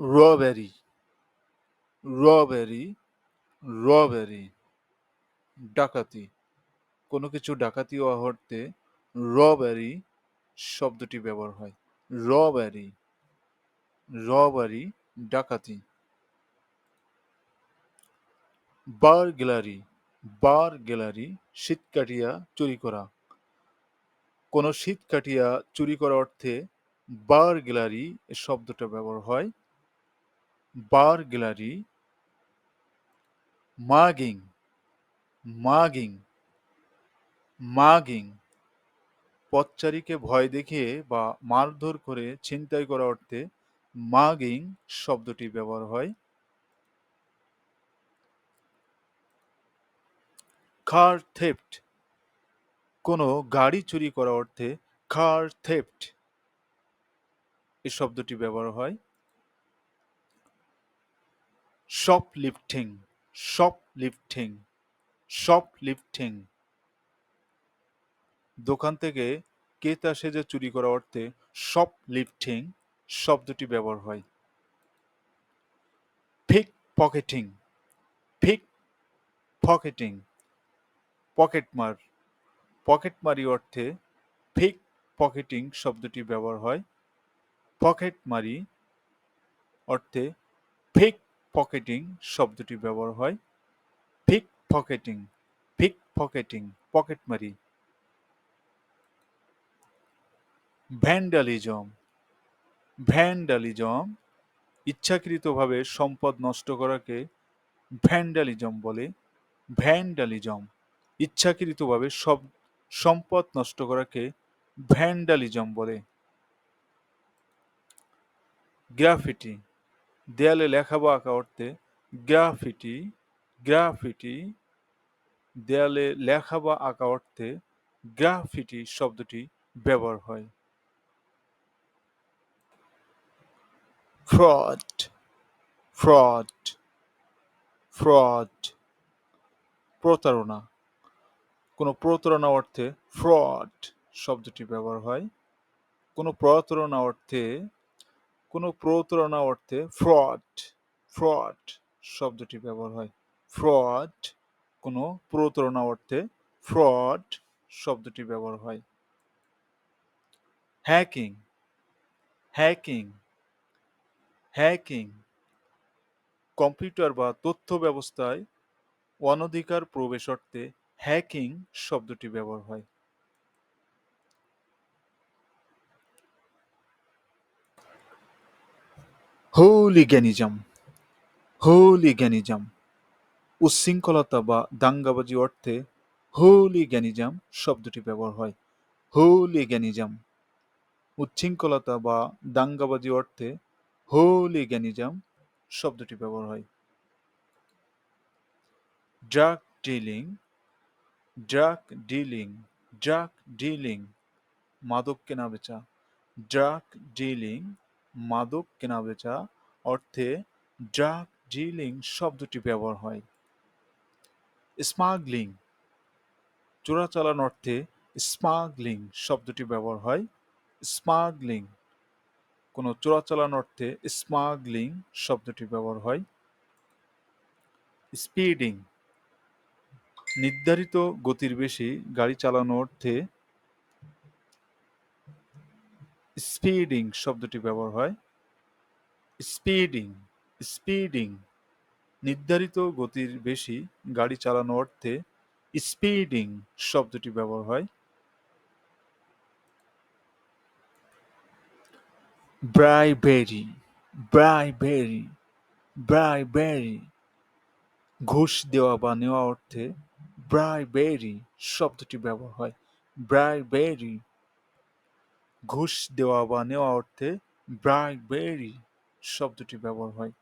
Robbery robbery robbery ডাকাতি। কোনো কিছু ডাকাতি অর্থে রবেরি শব্দটি ব্যবহার হয়। রবেরি রবারি ডাকাতি। বার গ্যালারি বার গ্যালারি শীত কাটিয়া চুরি করা। কোনো শীত কাটিয়া চুরি করা অর্থে বার গ্যালারি শব্দটা ব্যবহার হয়। গ্যালারি মাগিং মাগিং মাগিং পথচারীকে ভয় দেখিয়ে বা মারধর করে ছিনতাই করা অর্থে মাগিং শব্দটি ব্যবহার হয়। কার থেফট কোনো গাড়ি চুরি করা অর্থে কার থেফট এই শব্দটি ব্যবহার হয়। লিফটিং শপ লিফটিং দোকান থেকে কেতা সেজে চুরি করা অর্থে শপ লিফটিং শব্দটি ব্যবহার হয়। ফিক পকেটিং ফিক পকেটিং পকেটমার পকেটমারি অর্থে ফিক পকেটিং শব্দটি ব্যবহার হয়। পকেটমারি অর্থে ফিক পকেটিং শব্দটি ব্যবহার হয়। ফিক পকেটিং ফিক পকেটিং পকেটমারি ভ্যান্ডালিজম ভ্যান্ডালিজম ইচ্ছাকৃতভাবে সম্পদ নষ্ট করাকে ভ্যান্ডালিজম বলে। ভ্যান্ডালিজম ইচ্ছাকৃতভাবে সব, সম্পদ নষ্ট করাকে ভ্যান্ডালিজম বলে। গ্রাফিটি দেয়ালে লেখা বা আঁকা অর্থে গ্রাফিটি গ্রাফিটি, দেয়ালে লেখা বা আঁকা অর্থে গ্রাফিটি শব্দটি ব্যবহার হয়। ফ্রড ফ্রড ফ্রড, প্রতারণা। কোনো প্রতারণা অর্থে ফ্রড শব্দটি ব্যবহার হয়। কোনো প্রতারণা অর্থে কোনো প্রতারণা অর্থে ফ্রড ফ্রড শব্দটি ব্যবহার হয়। ফ্রড কোনো প্রতারণা অর্থে ফ্রড শব্দটি ব্যবহার হয়। হ্যাকিং হ্যাকিং হ্যাকিং কম্পিউটার বা তথ্য ব্যবস্থায় অনধিকার প্রবেশ অর্থে হ্যাকিং শব্দটি ব্যবহার হয়। হোলিগ্যানিজম হোলিগ্যানিজম উচ্ছৃঙ্খলতা বা দাঙ্গাবাজি অর্থে হোলিগ্যানিজম শব্দটি ব্যবহার হয়। হোলিগ্যানিজম উচ্ছৃঙ্খলতা বা দাঙ্গাবাজি অর্থে হোলিগ্যানিজম শব্দটি ব্যবহার হয়। Drug dealing drug dealing drug dealing মাদক কেনাবেচা ড্রাগ ডিলিং মাদক কেনাবেচা অর্থে ড্রাগ ডিলিং শব্দটি ব্যবহার হয়। স্মাগলিং, চোরাচালান অর্থে স্মাগলিং শব্দটি ব্যবহার হয়। স্মাগলিং, কোনো চোরাচালান অর্থে স্মাগলিং শব্দটি ব্যবহার হয়। স্পিডিং, নির্ধারিত গতির বেশি গাড়ি চালানো অর্থে স্পিডিং শব্দটি ব্যবহার হয়। স্পিডিং স্পিডিং নির্ধারিত গতির বেশি গাড়ি চালানো অর্থে স্পিডিং শব্দটি ব্যবহার হয়। ব্রাইবেরি ব্রাইবেরি ব্রাইবেরি ঘুষ দেওয়া বা নেওয়া অর্থে ব্রাইবেরি শব্দটি ব্যবহার হয়। ব্রাইবেরি ঘুষ দেওয়া বা নেওয়া অর্থে ব্রাইবেরি শব্দটি ব্যবহার হয়।